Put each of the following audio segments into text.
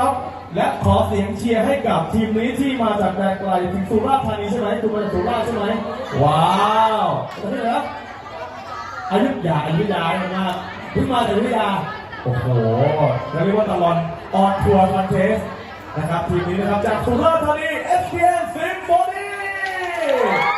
รับ และขอเสียงเชียร์ให้กับทีมนี้ที่มาจากแดนไกลถึงสุราษฎร์ธานีใช่ไหมคุณมาจากสุราษฎร์ใช่ไหมว้าวประเทศอะไรครับอยุธยาอยุธยาใช่ไหมครับเพิ่งมาจากอยุธยาโอ้โหเรียกว่าตลอดออนทัวร์คอนเทสนะครับทีมนี้นะครับจากสุราษฎร์ธานี SPN Symphony โอ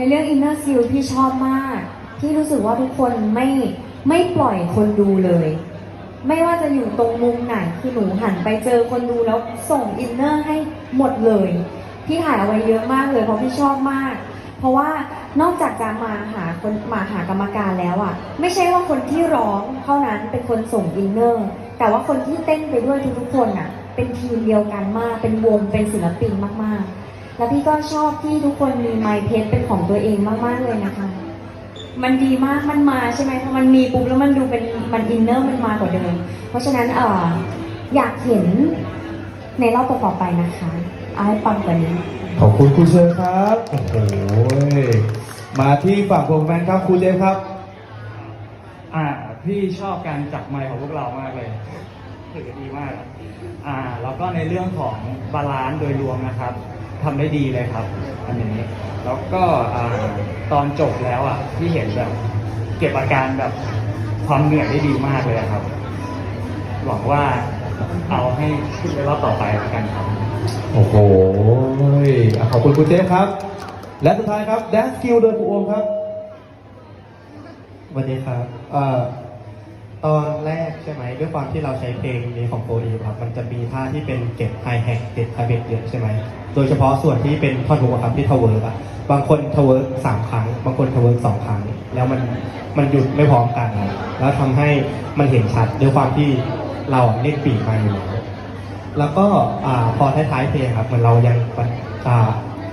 ในเรื่อง Inner Seal พี่ชอบมาก พี่รู้สึกว่าทุกคนไม่ไม่ปล่อยคนดูเลย ไม่ว่าจะอยู่ตรงมุมไหนคือหนูหันไปเจอคนดูแล้วส่งอินเนอร์ให้หมดเลย พี่ถ่ายเอาไว้เยอะมากเลยเพราะพี่ชอบมาก เพราะว่านอกจากจะมาหาคนมาหากรรมการแล้วอะ ไม่ใช่ว่าคนที่ร้องเท่านั้นเป็นคนส่งอินเนอร์แต่ว่าคนที่เต้นไปด้วยทุกๆคนอะ เป็นทีมเดียวกันมาก เป็นวงเป็นศิลปินมากๆ แล้วพี่ก็ชอบที่ทุกคนมีไมค์เพจเป็นของตัวเองมากๆเลยนะคะ มันดีมากมันมาใช่ไหมพอมันมีปุ๊บแล้วมันดูเป็นมันอินเนอร์มันมากกว่าเดิมเพราะฉะนั้นเอออยากเห็นในรอบต่อๆไปนะคะเอาให้ปังกว่านี้ ขอบคุณครูเชอร์ครับ โอ้โหมาที่ฝั่งโปรแมนครับครูเจฟครับ อ่าพี่ชอบการจับไมค์ของพวกเรามากเลยถือดีมากอะอ่าแล้วก็ในเรื่องของบาลานซ์โดยรวมนะครับ ทำได้ดีเลยครับอันนี้แล้วก็อ่าตอนจบแล้วอะที่เห็นแบบเก็บอาการแบบความเหนื่อยได้ดีมากเลยอะครับ หวังว่าเอาให้ขึ้นไปรอบต่อไปแล้วกันครับ โอ้โหอะขอบคุณคุณเจฟครับ และสุดท้ายครับแดนสกิลโดยครูโอมครับสวัสดีครับเอ่อ ตอนแรกใช่ไหมด้วยความที่เราใช้เพลงนี้ของโฟอีครับมันจะมีท่าที่เป็นเก็บไฮแฮกเก็บไฮเบกเยอะใช่ไหมโดยเฉพาะส่วนที่เป็นท่อนฮุกครับที่ทเวิร์กอะบางคนทเวิร์กสามครั้ง บางคนทเวิร์กสองครั้ง แล้วมันมันหยุดไม่พร้อมกันนะแล้วทำให้มันเห็นชัดด้วยความที่เราเล่นปีกมาอยู่แล้วแล้วก็อ่าพอท้ายๆเพลงครับเหมือนเรายังอ่า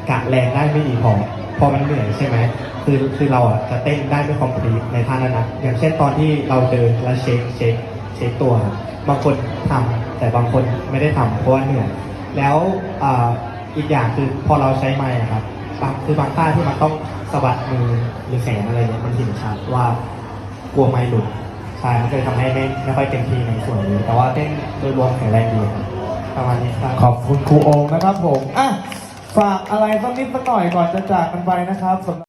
กะแรงได้ไม่ดีพอ พอมันเหนื่อยใช่ไหมคือคือเราอะจะเต้นได้ไม่คอมพลีทในท่านั้นนะอย่างเช่นตอนที่เราเดินแล้วเช็คเช็คเช็คตัว บางคนทำแต่บางคนไม่ได้ทำเพราะว่าเหนื่อยแล้วอ,อีกอย่างคือพอเราใช้ไม้อะครับบางคือบางท่าที่มันต้องสะบัดมือหรือแขนอะไรเนี่ยมันเห็นชัดว่ากลัวไม้หลุดใช่มันเลยทำให้ไม่ไม่ค่อยเต็มที่ในส่วนนี้แต่ว่าเต้นโดยรวมแข็งแรงดีประมาณนี้ครับขอบคุณครูโอมนะครับผมอะ ฝากอะไรสักนิดสักหน่อยก่อนจะจากกันไปนะครับสำหรับ